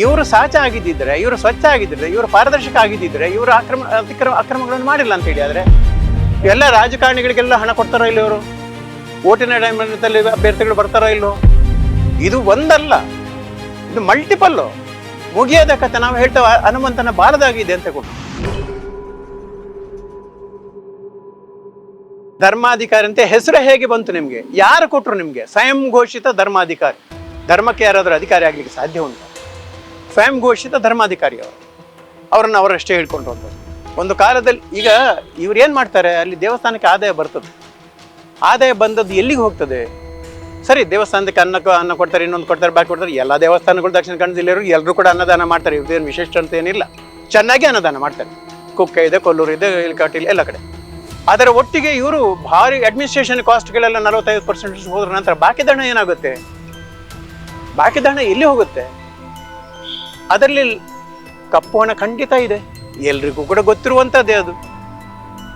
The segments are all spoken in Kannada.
ಇವರು ಸಾಚ ಆಗಿದ್ದಿದ್ರೆ, ಇವರು ಸ್ವಚ್ಛ ಆಗಿದ್ದಿದ್ರೆ, ಇವರು ಪಾರದರ್ಶಕ ಆಗಿದ್ದಿದ್ರೆ, ಇವರು ಅಕ್ರಮ ಅತಿಕ್ರಮ ಅಕ್ರಮಗಳನ್ನು ಮಾಡಿಲ್ಲ ಅಂತ ಹೇಳಿ ಆದರೆ, ಎಲ್ಲ ರಾಜಕಾರಣಿಗಳಿಗೆಲ್ಲ ಹಣ ಕೊಡ್ತಾರೋ ಇಲ್ಲ ಇವರು? ಓಟಿನ ಡೈಮಂಡಲ್ಲಿ ಅಭ್ಯರ್ಥಿಗಳು ಬರ್ತಾರೋ ಇಲ್ಲೋ ಇದು ಒಂದಲ್ಲ, ಇದು ಮಲ್ಟಿಪಲ್ಲು ಮುಗಿಯೋದ ಕಥೆ ನಾವು ಹೇಳ್ತೇವೆ, ಹನುಮಂತನ ಬಾಲದಾಗಿದೆ ಅಂತ ಕೊಟ್ಟು ಧರ್ಮಾಧಿಕಾರಿ ಅಂತ ಹೆಸರು ಹೇಗೆ ಬಂತು ನಿಮಗೆ? ಯಾರು ಕೊಟ್ಟರು ನಿಮಗೆ? ಸ್ವಯಂ ಘೋಷಿತ ಧರ್ಮಾಧಿಕಾರಿ. ಧರ್ಮಕ್ಕೆ ಯಾರಾದರೂ ಅಧಿಕಾರಿ ಆಗ್ಲಿಕ್ಕೆ ಸಾಧ್ಯ ಉಂಟು? ಸ್ವಯಂ ಘೋಷಿತ ಧರ್ಮಾಧಿಕಾರಿ ಅವರು ಅವರನ್ನು ಅವರಷ್ಟೇ ಹೇಳ್ಕೊಂಡು ಹೋಗ್ತಾರೆ. ಒಂದು ಕಾಲದಲ್ಲಿ ಈಗ ಇವ್ರು ಏನು ಮಾಡ್ತಾರೆ? ಅಲ್ಲಿ ದೇವಸ್ಥಾನಕ್ಕೆ ಆದಾಯ ಬರ್ತದೆ. ಆದಾಯ ಬಂದದ್ದು ಎಲ್ಲಿಗೆ ಹೋಗ್ತದೆ? ಸರಿ, ದೇವಸ್ಥಾನಕ್ಕೆ ಅನ್ನ ಅನ್ನ ಕೊಡ್ತಾರೆ, ಇನ್ನೊಂದು ಕೊಡ್ತಾರೆ, ಬಾಕಿ ಕೊಡ್ತಾರೆ. ಎಲ್ಲ ದೇವಸ್ಥಾನಗಳು ದಕ್ಷಿಣ ಕನ್ನಡ ಜಿಲ್ಲೆಯವರು ಎಲ್ಲರೂ ಕೂಡ ಅನ್ನದಾನ ಮಾಡ್ತಾರೆ. ಇವ್ರದ್ದೇನು ವಿಶೇಷ ಅಂತ ಏನಿಲ್ಲ. ಚೆನ್ನಾಗಿ ಅನ್ನದಾನ ಮಾಡ್ತಾರೆ. ಕುಕ್ಕೆ ಇದೆ, ಕೊಲ್ಲೂರು ಇದೆ ಇಲ್ಕಾಟಿಲ್ ಎಲ್ಲ ಕಡೆ. ಅದರ ಒಟ್ಟಿಗೆ ಇವರು ಭಾರಿ ಅಡ್ಮಿನಿಸ್ಟ್ರೇಷನ್ ಕಾಸ್ಟ್ಗಳೆಲ್ಲ ನಲವತ್ತೈದು ಪರ್ಸೆಂಟ್ ಹೋದ್ರ ನಂತರ ಬಾಕಿ ದಣ ಏನಾಗುತ್ತೆ? ಬಾಕಿ ದಣ ಎಲ್ಲಿ ಹೋಗುತ್ತೆ? ಅದರಲ್ಲಿ ಕಪ್ಪು ಹಣ ಖಂಡಿತ ಇದೆ. ಎಲ್ರಿಗೂ ಕೂಡ ಗೊತ್ತಿರುವಂಥದ್ದೇ ಅದು.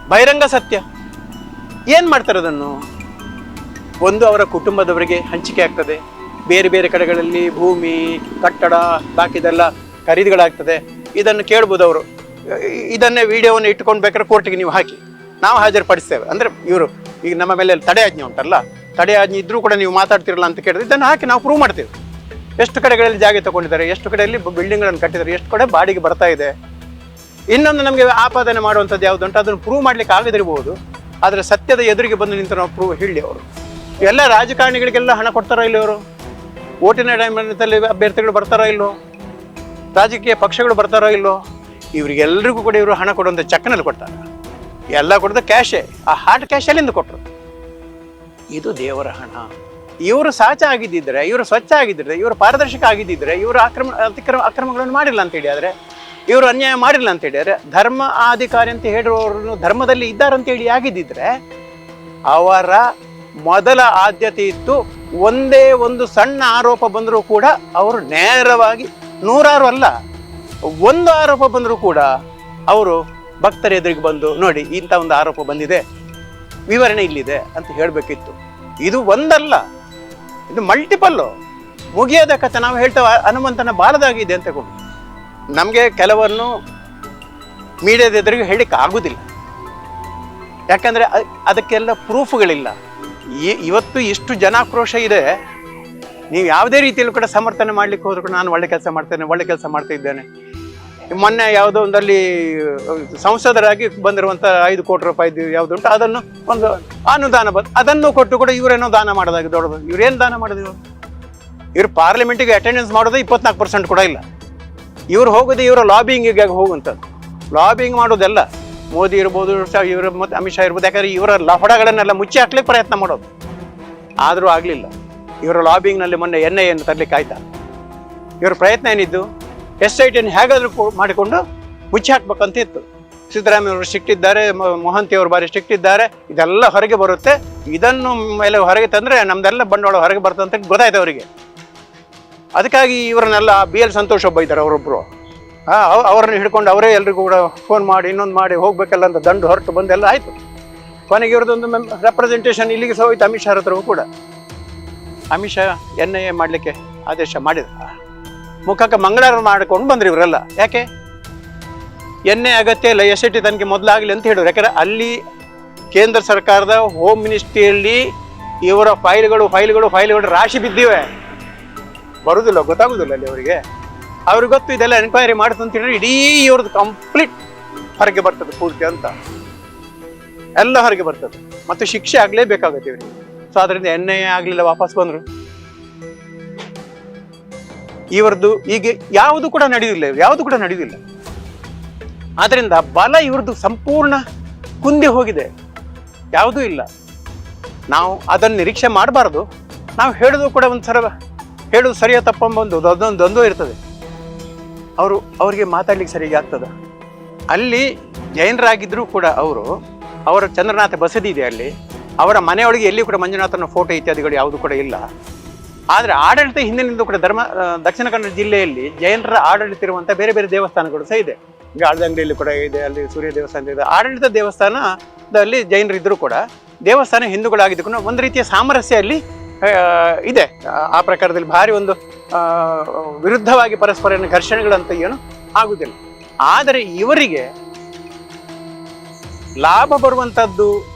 ಬಹಿರಂಗ ಸತ್ಯ. ಏನು ಮಾಡ್ತಾರೆ ಅದನ್ನು? ಒಂದು ಅವರ ಕುಟುಂಬದವರಿಗೆ ಹಂಚಿಕೆ ಆಗ್ತದೆ. ಬೇರೆ ಬೇರೆ ಕಡೆಗಳಲ್ಲಿ ಭೂಮಿ, ಕಟ್ಟಡ ಬಾಕಿದೆಲ್ಲ ಖರೀದಿಗಳಾಗ್ತದೆ. ಇದನ್ನು ಕೇಳ್ಬೋದು ಅವರು. ಇದನ್ನೇ ವಿಡಿಯೋವನ್ನು ಇಟ್ಕೊಂಡು ಬೇಕಾದ್ರೆ ಕೋರ್ಟಿಗೆ ನೀವು ಹಾಕಿ. ನಾವು ಹಾಜರುಪಡಿಸ್ತೇವೆ. ಅಂದರೆ ಇವರು, ಈಗ ನಮ್ಮ ಮೇಲೆ ತಡೆ ಆಜ್ಞೆ ಉಂಟಲ್ಲ? ತಡೆ ಆಜ್ಞೆ ಇದ್ರೂ ಕೂಡ ನೀವು ಮಾತಾಡ್ತಿರಲ್ಲ ಅಂತ ಕೇಳಿದ್ರೆ ಇದನ್ನು ಹಾಕಿ ನಾವು ಪ್ರೂವ್ ಮಾಡ್ತೇವೆ. ಎಷ್ಟು ಕಡೆಗಳಲ್ಲಿ ಜಾಗ ತಗೊಂಡಿದ್ದಾರೆ, ಎಷ್ಟು ಕಡೆಯಲ್ಲಿ ಬಿಲ್ಡಿಂಗ್ಗಳನ್ನು ಕಟ್ಟಿದ್ದಾರೆ, ಎಷ್ಟು ಕಡೆ ಬಾಡಿಗೆ ಬರ್ತಾ ಇದೆ. ಇನ್ನೊಂದು ನಮಗೆ ಆಪಾದನೆ ಮಾಡುವಂಥದ್ದು ಅಂತ ಅದನ್ನು ಪ್ರೂವ್ ಮಾಡಲಿಕ್ಕೆ ಆಗದಿರಬಹುದು ಆದರೆ ಸತ್ಯದ ಎದುರಿಗೆ ಬಂದು ನಿಂತು ನಾವು ಪ್ರೂವ್ ಹೇಳಿ ಅವರು. ಎಲ್ಲ ರಾಜಕಾರಣಿಗಳಿಗೆಲ್ಲ ಹಣ ಕೊಡ್ತಾರೋ ಇಲ್ಲಿ ಅವರು ಓಟಿನ ಟೈಮಲ್ಲಿ ಅಭ್ಯರ್ಥಿಗಳು ಬರ್ತಾರೋ ಇಲ್ಲೋ ರಾಜಕೀಯ ಪಕ್ಷಗಳು ಬರ್ತಾರೋ ಇಲ್ಲೋ ಇವರಿಗೆಲ್ಲರಿಗೂ ಕೂಡ ಇವರು ಹಣ ಕೊಡುವಂಥ ಚಕ್ನಲ್ಲಿ ಕೊಡ್ತಾರೆ. ಎಲ್ಲ ಕೊಡೋದು ಕ್ಯಾಶೇ ಆ ಹಾರ್ಟ್ ಕ್ಯಾಶಲ್ಲಿಂದ ಕೊಟ್ಟರು. ಇದು ದೇವರ ಹಣ. ಇವರು ಸಾಚ ಆಗಿದ್ದಿದ್ರೆ, ಇವರು ಸ್ವಚ್ಛ ಆಗಿದ್ದರೆ ಇವರು ಪಾರದರ್ಶಕ ಆಗಿದ್ದಿದ್ರೆ, ಇವರು ಅಕ್ರಮ ಅತಿಕ್ರಮ, ಅಕ್ರಮಗಳನ್ನು ಮಾಡಿಲ್ಲ ಅಂತ ಹೇಳಿದ್ರೆ ಇವರು ಅನ್ಯಾಯ ಮಾಡಿಲ್ಲ ಅಂತ ಹೇಳಿದ್ರೆ ಧರ್ಮ ಅಧಿಕಾರಿ ಅಂತ ಹೇಳುವವರು ಧರ್ಮದಲ್ಲಿ ಇದ್ದಾರಂತ ಹೇಳಿ ಆಗಿದ್ದಿದ್ರೆ, ಅವರ ಮೊದಲ ಆದ್ಯತೆ ಇತ್ತು, ಒಂದೇ ಒಂದು ಸಣ್ಣ ಆರೋಪ ಬಂದರೂ ಕೂಡ ಅವರು ನೇರವಾಗಿ ನೂರಾರು ಅಲ್ಲ, ಒಂದು ಆರೋಪ ಬಂದರೂ ಕೂಡ ಅವರು ಭಕ್ತರ ಎದುರಿಗೆ ಬಂದು, ನೋಡಿ, ಇಂಥ ಒಂದು ಆರೋಪ ಬಂದಿದೆ, ವಿವರಣೆ ಇಲ್ಲಿದೆ ಅಂತ ಹೇಳಬೇಕಿತ್ತು. ಇದು ಒಂದಲ್ಲ. ಇದು ಮಲ್ಟಿಪಲ್ಲು ಮುಗಿಯೋದ ಕಥೆ, ನಾವು ಹೇಳ್ತೇವೆ ಹನುಮಂತನ ಬಾಲದಾಗಿದೆ ಅಂತ ಕೊಡು ನಮಗೆ ಕೆಲವನ್ನು ಮೀಡಿಯಾದ ಎದುರಿಗೆ ಹೇಳಲಿಕ್ಕೆ ಆಗುದಿಲ್ಲ. ಯಾಕಂದರೆ ಅದಕ್ಕೆಲ್ಲ ಪ್ರೂಫ್ಗಳಿಲ್ಲ ಇವತ್ತು ಇಷ್ಟು ಜನಾಕ್ರೋಶ ಇದೆ. ನೀವು ಯಾವುದೇ ರೀತಿಯಲ್ಲೂ ಕೂಡ ಸಮರ್ಥನೆ ಮಾಡ್ಲಿಕ್ಕೆ ಹೋದ್ರು ನಾನು ಒಳ್ಳೆ ಕೆಲಸ ಮಾಡ್ತೇನೆ, ಒಳ್ಳೆ ಕೆಲಸ ಮಾಡ್ತಾ ಇದ್ದೇನೆ. ಮೊನ್ನೆ ಯಾವುದೋ ಒಂದಲ್ಲಿ ಸಂಸದರಾಗಿ ಬಂದಿರುವಂಥ ಐದು ಕೋಟಿ ರೂಪಾಯಿದು ಯಾವುದುಂಟು ಅದನ್ನು ಒಂದು ಅನುದಾನ ಬಂದು, ಅದನ್ನು ಕೊಟ್ಟು ಕೂಡ ಇವರೇನೋ ದಾನ ಮಾಡೋದಾಗಿ ದೊಡ್ಡದು ಇವರೇನು ದಾನ ಮಾಡಿದ್ರು? ಇವ್ರು ಪಾರ್ಲಿಮೆಂಟಿಗೆ ಅಟೆಂಡೆನ್ಸ್ ಮಾಡೋದು ಇಪ್ಪತ್ನಾಲ್ಕು ಪರ್ಸೆಂಟ್ ಕೂಡ ಇಲ್ಲ. ಇವ್ರು ಹೋಗೋದು ಇವರ ಲಾಬಿಂಗಿಗೆ ಹೋಗುವಂಥದ್ದು. ಲಾಬಿಂಗ್ ಮಾಡೋದೆಲ್ಲ, ಮೋದಿ ಇರ್ಬೋದು ಇವರು ಮತ್ತು ಅಮಿತ್ ಶಾ ಇರ್ಬೋದು, ಯಾಕಂದ್ರೆ ಇವರ ಲಫಡಗಳನ್ನೆಲ್ಲ ಮುಚ್ಚಿ ಹಾಕ್ಲಿಕ್ಕೆ ಪ್ರಯತ್ನ ಮಾಡೋದು. ಆದರೂ ಆಗಲಿಲ್ಲ. ಇವರ ಲಾಬಿಂಗ್ನಲ್ಲಿ ಮೊನ್ನೆ ಎನ್ ಐ ಎನ್ನು ತರಲಿಕ್ಕೆ ಆಯ್ತಾ? ಇವರ ಪ್ರಯತ್ನ ಏನಿದ್ದು? ಎಸ್ ಐ ಟಿಯನ್ನು ಹೇಗಾದರೂ ಮಾಡಿಕೊಂಡು ಮುಚ್ಚಿ ಹಾಕ್ಬೇಕಂತ ಇತ್ತು. ಸಿದ್ದರಾಮಯ್ಯ ಅವರು ಸ್ಟ್ರಿಕ್ಟ್ ಇದ್ದಾರೆ ಮ- ಮೊಹಂತಿ ಅವರು ಬಾರಿ ಸ್ಟ್ರಿಕ್ಟ್ ಇದ್ದಾರೆ ಇದೆಲ್ಲ ಹೊರಗೆ ಬರುತ್ತೆ. ಇದನ್ನು ಮೇಲೆ ಹೊರಗೆ ತಂದರೆ ನಮ್ದೆಲ್ಲ ಬಂಡವಾಳ ಹೊರಗೆ ಬರ್ತಂತ ಗೊತ್ತಾಯ್ತು ಅವರಿಗೆ. ಅದಕ್ಕಾಗಿ ಇವರನ್ನೆಲ್ಲ ಬಿ ಎಲ್ ಸಂತೋಷ್ ಒಬ್ಬ ಇದ್ದಾರೆ ಅವರೊಬ್ಬರು ಅವರನ್ನು ಹಿಡ್ಕೊಂಡು ಅವರೇ ಎಲ್ರಿಗೂ ಕೂಡ ಫೋನ್ ಮಾಡಿ, ಇನ್ನೊಂದು ಮಾಡಿ, ಹೋಗಬೇಕಲ್ಲ ಅಂತ ದಂಡು ಹೊರಟು ಬಂದೆಲ್ಲ ಆಯಿತು. ಕೊನೆಗೆ ಇವ್ರದ್ದೊಂದು ಮೆಮ್ ರೆಪ್ರೆಸೆಂಟೇಷನ್ ಇಲ್ಲಿಗೆ ಸಹ ಹೋಯ್ತು ಅಮಿತ್ ಶಾ ಹತ್ರವೂ ಕೂಡ. Amit Shah N I A ಮಾಡಲಿಕ್ಕೆ ಆದೇಶ ಮಾಡಿದ ಮುಖಕ್ಕೆ ಮಂಗಳಾರ ಮಾಡ್ಕೊಂಡು ಬಂದ್ರಿ ಇವರೆಲ್ಲ. ಯಾಕೆ? ಎಣ್ಣೆ ಅಗತ್ಯ ಇಲ್ಲ, ಎಸ್ ಐ ಟಿ ತನಿಖೆ ಮೊದಲಾಗಲಿ ಅಂತ ಹೇಳಿದ್ರು. ಯಾಕಂದ್ರೆ ಅಲ್ಲಿ ಕೇಂದ್ರ ಸರ್ಕಾರದ ಹೋಮ್ ಮಿನಿಸ್ಟ್ರಿಯಲ್ಲಿ ಇವರ ಫೈಲ್ಗಳು ಫೈಲ್ಗಳು ಫೈಲ್ಗಳು ರಾಶಿ ಬಿದ್ದಿವೆ. ಬರುವುದಿಲ್ಲ ಗೊತ್ತಾಗುದಿಲ್ಲ ಅಲ್ಲಿ ಅವರಿಗೆ. ಅವ್ರಿಗೆ ಗೊತ್ತು, ಇದೆಲ್ಲ ಎನ್ಕ್ವೈರಿ ಅಂತ ಹೇಳಿದ್ರೆ ಇಡೀ ಇವ್ರದ್ದು ಕಂಪ್ಲೀಟ್ ಹೊರಗೆ ಬರ್ತದೆ ಪೂರ್ತಿ ಅಂತ. ಎಲ್ಲ ಹೊರಗೆ ಬರ್ತದೆ. ಮತ್ತು ಶಿಕ್ಷೆ ಆಗಲೇಬೇಕಾಗುತ್ತೆ ಇವರಿಗೆ. ಸೊ ಅದರಿಂದ ಎನ್ ಆಗಲಿಲ್ಲ, ವಾಪಸ್ ಬಂದರು. ಇವರದ್ದು ಈಗ ಯಾವುದು ಕೂಡ ನಡೆಯುವುದಿಲ್ಲ, ಯಾವುದು ಕೂಡ ನಡೆಯುವುದಿಲ್ಲ. ಆದ್ದರಿಂದ ಬಲ ಇವ್ರದ್ದು ಸಂಪೂರ್ಣ ಕುಂದಿ ಹೋಗಿದೆ. ಯಾವುದೂ ಇಲ್ಲ. ನಾವು ಅದನ್ನು ನಿರೀಕ್ಷೆ ಮಾಡಬಾರ್ದು. ನಾವು ಹೇಳೋದು ಕೂಡ ಒಂದು ಸರ ಹೇಳೋದು ಸರಿಯ ತಪ್ಪಂಬ ಒಂದು ಅದೊಂದು ದ್ವಂದ್ವ ಇರ್ತದೆ. ಅವರು ಅವರಿಗೆ ಮಾತಾಡ್ಲಿಕ್ಕೆ ಸರಿಯಾಗಿ ಆಗ್ತದ. ಅಲ್ಲಿ ಜೈನರಾಗಿದ್ದರೂ ಕೂಡ ಅವರು, ಅವರ ಚಂದ್ರನಾಥ ಬಸದಿ ಇದೆ ಅಲ್ಲಿ. ಅವರ ಮನೆಯೊಳಗೆ ಎಲ್ಲಿ ಕೂಡ ಮಂಜುನಾಥನ ಫೋಟೋ ಇತ್ಯಾದಿಗಳು ಯಾವುದು ಕೂಡ ಇಲ್ಲ. ಆದರೆ ಆಡಳಿತ ಹಿಂದಿನಿಂದ ಕೂಡ ಧರ್ಮ ದಕ್ಷಿಣ ಕನ್ನಡ ಜಿಲ್ಲೆಯಲ್ಲಿ ಜೈನರ ಆಡಳಿತ ಇರುವಂಥ ಬೇರೆ ಬೇರೆ ದೇವಸ್ಥಾನಗಳು ಸಹ ಇದೆ. ಈಗ ಕೂಡ ಇದೆ, ಅಲ್ಲಿ ಸೂರ್ಯ ದೇವಸ್ಥಾನ ಇದೆ. ಆಡಳಿತ ದೇವಸ್ಥಾನದಲ್ಲಿ ಜೈನರಿದ್ದರೂ ಕೂಡ ದೇವಸ್ಥಾನ ಹಿಂದೂಗಳಾಗಿದ್ದಕ್ಕೂ ಒಂದು ರೀತಿಯ ಸಾಮರಸ್ಯ ಅಲ್ಲಿ ಇದೆ. ಆ- ಪ್ರಕಾರದಲ್ಲಿ ಭಾರಿ ಒಂದು ವಿರುದ್ಧವಾಗಿ ಪರಸ್ಪರ ಘರ್ಷಣೆಗಳಂತ ಏನು ಆಗುವುದಿಲ್ಲ ಆದರೆ ಇವರಿಗೆ ಲಾಭ ಬರುವಂತದ್ದು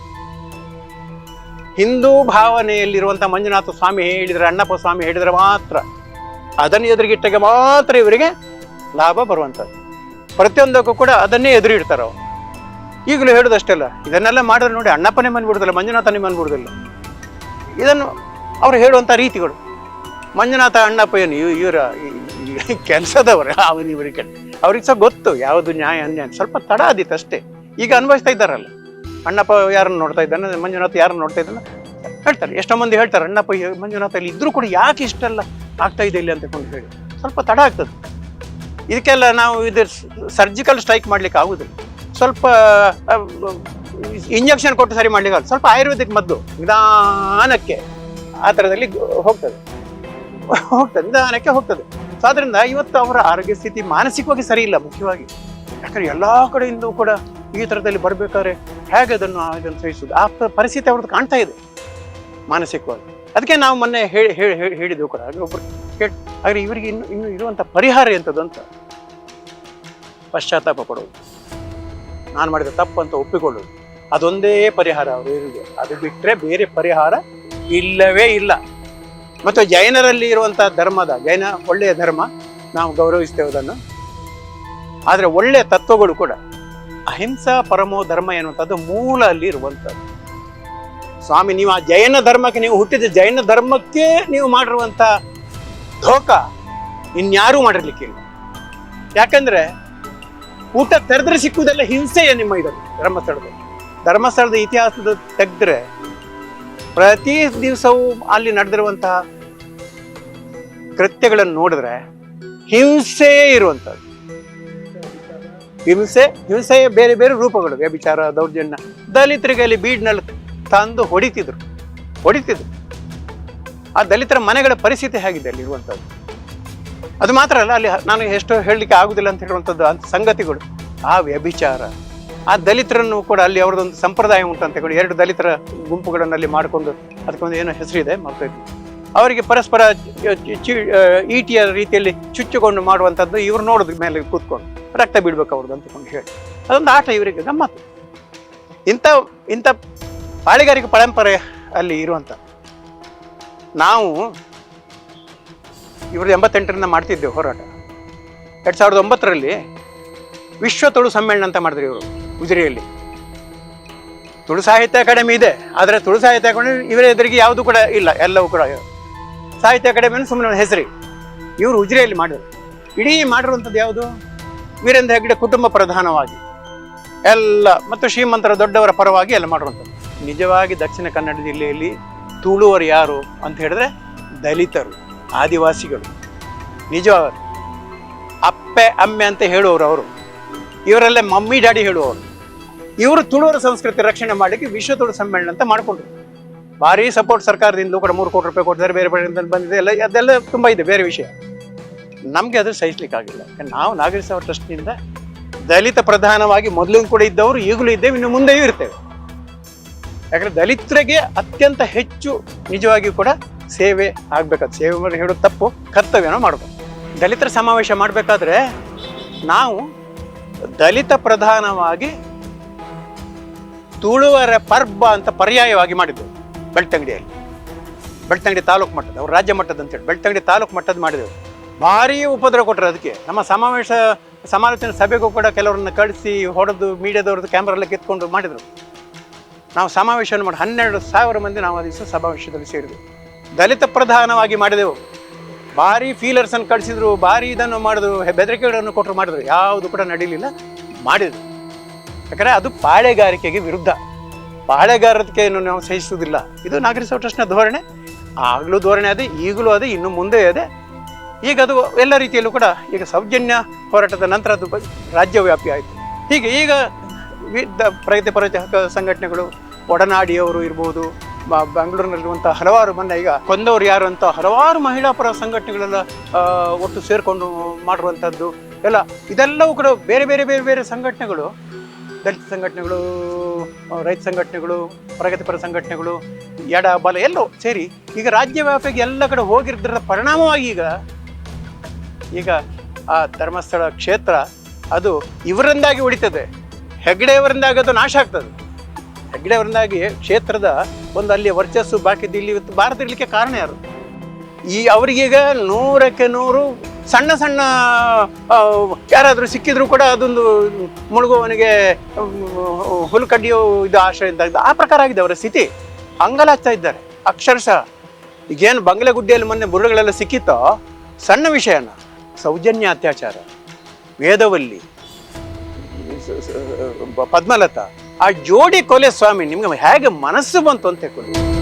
ಹಿಂದೂ ಭಾವನೆಯಲ್ಲಿರುವಂಥ ಮಂಜುನಾಥ ಸ್ವಾಮಿ ಹೇಳಿದರೆ, ಅಣ್ಣಪ್ಪ ಸ್ವಾಮಿ ಹೇಳಿದರೆ ಮಾತ್ರ ಅದನ್ನು ಎದುರಿಗಿಟ್ಟಾಗ ಮಾತ್ರ ಇವರಿಗೆ ಲಾಭ ಬರುವಂಥದ್ದು. ಪ್ರತಿಯೊಂದಕ್ಕೂ ಕೂಡ ಅದನ್ನೇ ಎದುರಿಡ್ತಾರೆ ಅವರು. ಈಗಲೂ ಹೇಳೋದಷ್ಟೆಲ್ಲ, ಇದನ್ನೆಲ್ಲ ಮಾಡಿದ್ರೆ ನೋಡಿ ಅಣ್ಣಪ್ಪನೇ ಬಂದ್ಬಿಡುದಿಲ್ಲ ಮಂಜುನಾಥನೇ ಬಂದ್ಬಿಡುದಿಲ್ಲ ಇದನ್ನು ಅವರು ಹೇಳುವಂಥ ರೀತಿಗಳು. ಮಂಜುನಾಥ, ಅಣ್ಣಪ್ಪ ಏನು, ಇವ್- ಇವರ ಕೆಲಸದವರು ಅವನು ಇವರಿಗೆ ಅವ್ರಿಗೆ ಸಹ ಗೊತ್ತು, ಯಾವುದು ನ್ಯಾಯ, ಅನ್ಯಾಯ. ಸ್ವಲ್ಪ ತಡ ಆದಿತ್ತು ಅಷ್ಟೇ ಈಗ ಅನುಭವಿಸ್ತಾ ಇದ್ದಾರಲ್ಲ. ಅಣ್ಣಪ್ಪ ಯಾರನ್ನು ನೋಡ್ತಾ ಇದ್ದಾನೆ, ಮಂಜುನಾಥ್ ಯಾರನ್ನು ನೋಡ್ತಾ ಇದ್ದಾನೆ? ಹೇಳ್ತಾರೆ, ಎಷ್ಟೋ ಮಂದಿ ಹೇಳ್ತಾರೆ, ಅಣ್ಣಪ್ಪ ಮಂಜುನಾಥ ಅಲ್ಲಿ ಇದ್ರೂ ಕೂಡ ಯಾಕೆ ಇಷ್ಟೆಲ್ಲ ಆಗ್ತಾ ಇದೆ ಇಲ್ಲಿ ಅಂತ ಕೊಂಡು ಹೇಳಿ. ಸ್ವಲ್ಪ ತಡ ಆಗ್ತದೆ. ಇದಕ್ಕೆಲ್ಲ ನಾವು ಇದು ಸರ್ಜಿಕಲ್ ಸ್ಟ್ರೈಕ್ ಮಾಡ್ಲಿಕ್ಕೆ ಆಗುದಿಲ್ಲ. ಸ್ವಲ್ಪ ಇಂಜೆಕ್ಷನ್ ಕೊಟ್ಟು ಸರಿ ಮಾಡ್ಲಿಕ್ಕೆ. ಸ್ವಲ್ಪ ಆಯುರ್ವೇದಿಕ್ ಮದ್ದು, ನಿಧಾನಕ್ಕೆ ಆ ಥರದಲ್ಲಿ ಹೋಗ್ತದೆ. ಹೋಗ್ತದೆ, ನಿಧಾನಕ್ಕೆ ಹೋಗ್ತದೆ. ಸೊ ಅದರಿಂದ ಇವತ್ತು ಅವರ ಆರೋಗ್ಯ ಸ್ಥಿತಿ ಮಾನಸಿಕವಾಗಿ ಸರಿ ಇಲ್ಲ, ಮುಖ್ಯವಾಗಿ. ಯಾಕಂದ್ರೆ ಎಲ್ಲಾ ಕಡೆಯಿಂದ ಕೂಡ ಈ ಥರದಲ್ಲಿ ಬರ್ಬೇಕಾದ್ರೆ ಹೇಗೆ ಅದನ್ನು ಇದನ್ನು ಸಹಿಸುದು ಆ ಪರಿಸ್ಥಿತಿ ಅವ್ರದ್ದು ಕಾಣ್ತಾ ಇದೆ, ಮಾನಸಿಕವಾಗಿ. ಅದಕ್ಕೆ ನಾವು ಮೊನ್ನೆ ಹೇಳಿ ಹೇಳಿ ಹೇಳಿ- ಹೇಳಿದೆವು ಕೂಡ. ಒಬ್ರು ಕೇಳಿ ಆದರೆ ಇವರಿಗೆ ಇನ್ನು ಇನ್ನು ಇರುವಂಥ ಪರಿಹಾರ ಎಂಥದ್ದು ಅಂತ ಪಶ್ಚಾತ್ತಾಪ ಪಡೋದು ನಾನು ಮಾಡಿದ ತಪ್ಪು ಅಂತ ಒಪ್ಪಿಕೊಳ್ಳೋದು ಅದೊಂದೇ ಪರಿಹಾರ ಅವರಿಗೆ ಅದು ಬಿಟ್ಟರೆ ಬೇರೆ ಪರಿಹಾರ ಇಲ್ಲವೇ ಇಲ್ಲ. ಮತ್ತು ಜೈನರಲ್ಲಿ ಇರುವಂಥ ಧರ್ಮದ, ಜೈನ ಒಳ್ಳೆಯ ಧರ್ಮ ನಾವು ಗೌರವಿಸ್ತೇವೆ ಅದನ್ನು. ಆದರೆ ಒಳ್ಳೆಯ ತತ್ವಗಳು ಕೂಡ ಅಹಿಂಸಾ ಪರಮೋ ಧರ್ಮ ಎನ್ನುವಂಥದ್ದು ಮೂಲ ಅಲ್ಲಿ ಇರುವಂಥದ್ದು. ಸ್ವಾಮಿ, ನೀವು ಆ ಜೈನ ಧರ್ಮಕ್ಕೆ, ನೀವು ಹುಟ್ಟಿದ ಜೈನ ಧರ್ಮಕ್ಕೆ ನೀವು ಮಾಡಿರುವಂಥ ಧೋಕ ಇನ್ಯಾರೂ ಮಾಡಿರ್ಲಿಕ್ಕಿಲ್ಲ. ಯಾಕಂದ್ರೆ ಊಟ ತೆರೆದ್ರೆ ಸಿಕ್ಕುವುದೆಲ್ಲ ಹಿಂಸೆಯೇ ನಿಮ್ಮ ಇದರಲ್ಲಿ ಧರ್ಮಸ್ಥಳದಲ್ಲಿ. ಧರ್ಮಸ್ಥಳದ ಇತಿಹಾಸದ ತೆಗೆದ್ರೆ ಪ್ರತಿ ದಿವಸವೂ ಅಲ್ಲಿ ನಡೆದಿರುವಂತಹ ಕೃತ್ಯಗಳನ್ನು ನೋಡಿದ್ರೆ ಹಿಂಸೆಯೇ ಇರುವಂಥದ್ದು. ಹಿಂಸೆ, ಹಿಂಸೆಯ ಬೇರೆ ಬೇರೆ ರೂಪಗಳು, ವ್ಯಭಿಚಾರ, ದೌರ್ಜನ್ಯ. ದಲಿತರಿಗೆ ಅಲ್ಲಿ ಬೀಡ್ನಲ್ಲಿ ತಂದು ಹೊಡಿತಿದ್ರು. ಹೊಡಿತಿದ್ರು. ಆ ದಲಿತರ ಮನೆಗಳ ಪರಿಸ್ಥಿತಿ ಹೇಗಿದೆ ಅಲ್ಲಿ ಇರುವಂಥದ್ದು ಅದು ಮಾತ್ರ ಅಲ್ಲ, ಅಲ್ಲಿ ನಾನು ಎಷ್ಟು ಹೇಳಲಿಕ್ಕೆ ಆಗುದಿಲ್ಲ ಅಂತ ಹೇಳುವಂಥದ್ದು ಅಂತ ಸಂಗತಿಗಳು. ಆ ವ್ಯಭಿಚಾರ, ಆ ದಲಿತರನ್ನು ಕೂಡ ಅಲ್ಲಿ ಅವ್ರದ್ದೊಂದು ಸಂಪ್ರದಾಯ ಉಂಟು ಅಂತ ಹೇಳಿ, ಎರಡು ದಲಿತರ ಗುಂಪುಗಳನ್ನು ಅಲ್ಲಿ ಮಾಡಿಕೊಂಡು, ಅದಕ್ಕೊಂದು ಏನೋ ಹೆಸರಿದೆ, ಮರ್ತೋಯ್ತು. ಅವರಿಗೆ ಪರಸ್ಪರ ಚಿ- ಈಟಿಯ ರೀತಿಯಲ್ಲಿ ಚುಚ್ಚುಕೊಂಡು ಮಾಡುವಂಥದ್ದು ಇವ್ರು ನೋಡಿದ ಮೇಲೆ ಕೂತ್ಕೊಂಡು ರಕ್ತ ಬಿಡ್ಬೇಕು ಅವ್ರದ್ದು ಅಂತಕೊಂಡು ಹೇಳಿ. ಅದೊಂದು ಆಟ ಇವರಿಗೆ, ಗಮ್ಮತ್ತು. ಇಂಥ ಇಂಥ ಪಾಳಿಗಾರಿಕೆ ಪರಂಪರೆ ಅಲ್ಲಿ ಇರುವಂಥ ನಾವು ಇವ್ರದ್ದು ಎಂಬತ್ತೆಂಟರಿಂದ ಮಾಡ್ತಿದ್ದೆವು ಹೋರಾಟ. ಎರಡು ಸಾವಿರದ ಒಂಬತ್ತರಲ್ಲಿ ವಿಶ್ವ ತುಳು ಸಮ್ಮೇಳನ ಅಂತ ಮಾಡಿದ್ರು ಇವರು ಉಜಿರೆಯಲ್ಲಿ. ತುಳು ಸಾಹಿತ್ಯ ಅಕಾಡೆಮಿ ಇದೆ, ಆದರೆ ತುಳು ಸಾಹಿತ್ಯ ಅಕಾಡೆಮಿ ಇವರ ಎದುರಿಗೆ ಯಾವುದು ಕೂಡ ಇಲ್ಲ, ಎಲ್ಲವೂ ಕೂಡ ಸಾಹಿತ್ಯ ಅಕಾಡೆಮಿ ಸುಮ್ಮನೆ ಹೆಸರಿ. ಇವರು ಉಜಿರೆಯಲ್ಲಿ ಮಾಡಿದರು. ಇಡೀ ಮಾಡಿರುವಂಥದ್ದು ಯಾವುದು? ವೀರೇಂದ್ರ ಹೆಗ್ಡೆ ಕುಟುಂಬ ಪ್ರಧಾನವಾಗಿ. ಎಲ್ಲ, ಮತ್ತು ಶ್ರೀಮಂತರ ದೊಡ್ಡವರ ಪರವಾಗಿ ಎಲ್ಲ ಮಾಡುವಂಥದ್ದು ನಿಜವಾಗಿ ದಕ್ಷಿಣ ಕನ್ನಡ ಜಿಲ್ಲೆಯಲ್ಲಿ ತುಳುವರು ಯಾರು ಅಂತ ಹೇಳಿದ್ರೆ ದಲಿತರು, ಆದಿವಾಸಿಗಳು. ನಿಜವಾಗ ಅಪ್ಪೆ, ಅಮ್ಮೆ ಅಂತ ಹೇಳುವವರು ಅವರು. ಇವರಲ್ಲೇ ಮಮ್ಮಿ, ಡ್ಯಾಡಿ ಹೇಳುವವರು. ಇವರು ತುಳುವರ ಸಂಸ್ಕೃತಿ ರಕ್ಷಣೆ ಮಾಡಲಿಕ್ಕೆ ವಿಶ್ವ ತುಳು ಸಮ್ಮೇಳನ ಅಂತ ಮಾಡಿಕೊಂಡ್ರು. ಭಾರಿ ಸಪೋರ್ಟ್ ಸರ್ಕಾರದಿಂದ ಕೂಡ ಮೂರು ಕೋಟಿ ರೂಪಾಯಿ ಕೊಡ್ತಾರೆ, ಬೇರೆ ಬೇರೆ ಬಂದಿದೆ, ಎಲ್ಲ ಅದೆಲ್ಲ ತುಂಬ ಇದೆ, ಬೇರೆ ವಿಷಯ. ನಮಗೆ ಅದು ಸಹಿಸ್ಲಿಕ್ಕಾಗಿಲ್ಲ. ನಾವು ನಾಗರಿಕ ಸೇವಾ ಟ್ರಸ್ಟ್ನಿಂದ ದಲಿತ ಪ್ರಧಾನವಾಗಿ ಮೊದಲು ಕೂಡ ಇದ್ದವರು, ಈಗಲೂ ಇದ್ದೇವೆ, ಇನ್ನು ಮುಂದೆಯೂ ಇರ್ತೇವೆ. ಯಾಕಂದರೆ ದಲಿತರಿಗೆ ಅತ್ಯಂತ ಹೆಚ್ಚು ನಿಜವಾಗಿಯೂ ಕೂಡ ಸೇವೆ ಆಗ್ಬೇಕಾದ ಸೇವೆ ಹೇಳೋದು ತಪ್ಪು, ಕರ್ತವ್ಯನ ಮಾಡಬೇಕು ದಲಿತರ ಸಮಾವೇಶ ಮಾಡಬೇಕಾದ್ರೆ ನಾವು ದಲಿತ ಪ್ರಧಾನವಾಗಿ ತುಳುವರ ಪರ್ಬ ಅಂತ ಪರ್ಯಾಯವಾಗಿ ಮಾಡಿದ್ದೆವು. ಬೆಳ್ತಂಗಡಿಯಲ್ಲಿ. ಬೆಳ್ತಂಗಡಿ ತಾಲೂಕು ಮಟ್ಟದ, ಅವ್ರು ರಾಜ್ಯ ಮಟ್ಟದ ಅಂತೇಳಿ ಬೆಳ್ತಂಗಡಿ ತಾಲೂಕು ಮಟ್ಟದ ಮಾಡಿದೆವು ಭಾರಿ ಉಪದ್ರ ಕೊಟ್ಟರು ಅದಕ್ಕೆ. ನಮ್ಮ ಸಮಾವೇಶ, ಸಮಾಲೋಚನೆ ಸಭೆಗೂ ಕೂಡ ಕೆಲವರನ್ನ ಕಳಿಸಿ ಹೊಡೆದು ಮೀಡಿಯಾದವ್ರದ್ದು ಕ್ಯಾಮ್ರಾ ಎಲ್ಲ ಕಿತ್ಕೊಂಡು ಮಾಡಿದರು. ನಾವು ಸಮಾವೇಶವನ್ನು ಮಾಡಿ ಹನ್ನೆರಡು ಸಾವಿರ ಮಂದಿ ನಾವು ದಿವಸ ಸಮಾವೇಶದಲ್ಲಿ ಸೇರಿದೆವು. ದಲಿತ ಪ್ರಧಾನವಾಗಿ ಮಾಡಿದೆವು. ಭಾರಿ ಫೀಲರ್ಸನ್ನು ಕಳಿಸಿದ್ರು, ಭಾರಿ ಇದನ್ನು ಮಾಡಿದ್ರು ಬೆದರಿಕೆಗಳನ್ನು ಕೊಟ್ಟರು ಮಾಡಿದ್ರು. ಯಾವುದು ಕೂಡ ನಡೀಲಿಲ್ಲ, ಮಾಡಿದರು. ಯಾಕಂದರೆ ಅದು ಪಾಳೆಗಾರಿಕೆಗೆ ವಿರುದ್ಧ. ಪಾಳೆಗಾರಿಕೆಯನ್ನು ನಾವು ಸಹಿಸುವುದಿಲ್ಲ. ಇದು ನಾಗರಿಕ ಟ್ರಸ್ಟ್ನ ಧೋರಣೆ. ಆಗಲೂ ಧೋರಣೆ ಅದೇ, ಈಗಲೂ ಅದೇ, ಇನ್ನು ಮುಂದೆ ಅದೇ. ಈಗ ಅದು ಎಲ್ಲ ರೀತಿಯಲ್ಲೂ ಕೂಡ ಈಗ ಸೌಜನ್ಯ ಹೋರಾಟದ ನಂತರ ಅದು ರಾಜ್ಯವ್ಯಾಪಿ ಆಯಿತು. ಹೀಗೆ ಈಗ ವಿವಿಧ ಪ್ರಗತಿಪರ ಸಂಘಟನೆಗಳು, ಒಡನಾಡಿಯವರು ಇರ್ಬೋದು ಬೆಂಗಳೂರಿನಲ್ಲಿರುವಂಥ ಹಲವಾರು ಮೊನ್ನೆ ಈಗ ಕೊಂದವರು ಯಾರು ಅಂತ ಹಲವಾರು ಮಹಿಳಾ ಪರ ಸಂಘಟನೆಗಳೆಲ್ಲ ಒಟ್ಟು ಸೇರಿಕೊಂಡು ಮಾಡಿರುವಂಥದ್ದು ಎಲ್ಲ ಇದೆಲ್ಲವೂ ಕೂಡ ಬೇರೆ ಬೇರೆ ಬೇರೆ ಬೇರೆ ಸಂಘಟನೆಗಳು, ದಲಿತ ಸಂಘಟನೆಗಳು ರೈತ ಸಂಘಟನೆಗಳು, ಪ್ರಗತಿಪರ ಸಂಘಟನೆಗಳು, ಎಡ ಬಲ ಎಲ್ಲೋ ಸೇರಿ ಈಗ ರಾಜ್ಯ ವ್ಯಾಪಿಗೆ ಎಲ್ಲ ಕಡೆ ಹೋಗಿರೋದ್ರ ಪರಿಣಾಮವಾಗಿ ಈಗ ಈಗ ಆ ಧರ್ಮಸ್ಥಳ ಕ್ಷೇತ್ರ ಅದು ಇವರಿಂದಾಗಿ ಉಳಿತದೆ. ಹೆಗ್ಡೆಯವರಿಂದಾಗಿ ಅದು ನಾಶ ಆಗ್ತದೆ. ಹೆಗ್ಡೆಯವರಿಂದಾಗಿ ಕ್ಷೇತ್ರದ ಒಂದು ಅಲ್ಲಿ ವರ್ಚಸ್ಸು ಬಾಕಿದ್ದು ಇಲ್ಲಿ ಇವತ್ತು ಬಾರದಿರಲಿಕ್ಕೆ ಕಾರಣ ಯಾರು? ಈ ಅವರಿಗೀಗ ನೂರಕ್ಕೆ ನೂರು ಸಣ್ಣ ಸಣ್ಣ ಯಾರಾದರೂ ಸಿಕ್ಕಿದ್ರು ಕೂಡ ಅದೊಂದು ಮುಳುಗುವವನಿಗೆ ಹುಲ್ಲು ಕಡಿಯೋ ಇದು ಆಶ್ರಯ ಆ ಪ್ರಕಾರ ಆಗಿದೆ ಅವರ ಸ್ಥಿತಿ. ಅಂಗಲಾಗ್ತಾ ಇದ್ದಾರೆ. ಅಕ್ಷರಶಃ, ಈಗೇನು ಬಂಗ್ಲೆಗುಡ್ಡಿಯಲ್ಲಿ ಮೊನ್ನೆ ಬುರುಡುಗಳೆಲ್ಲ ಸಿಕ್ಕಿತ್ತೋ? ಸಣ್ಣ ವಿಷಯನ, ಸೌಜನ್ಯ ಅತ್ಯಾಚಾರ, ವೇದವಲ್ಲಿ ಪದ್ಮಲತಾ, ಆ ಜೋಡಿ ಕೊಲೆ ಸ್ವಾಮಿ, ನಿಮ್ಗೆ ಹೇಗೆ ಮನಸ್ಸು ಬಂತು ಅಂತ ತಿಳ್ಕೊಳ್ಳಿ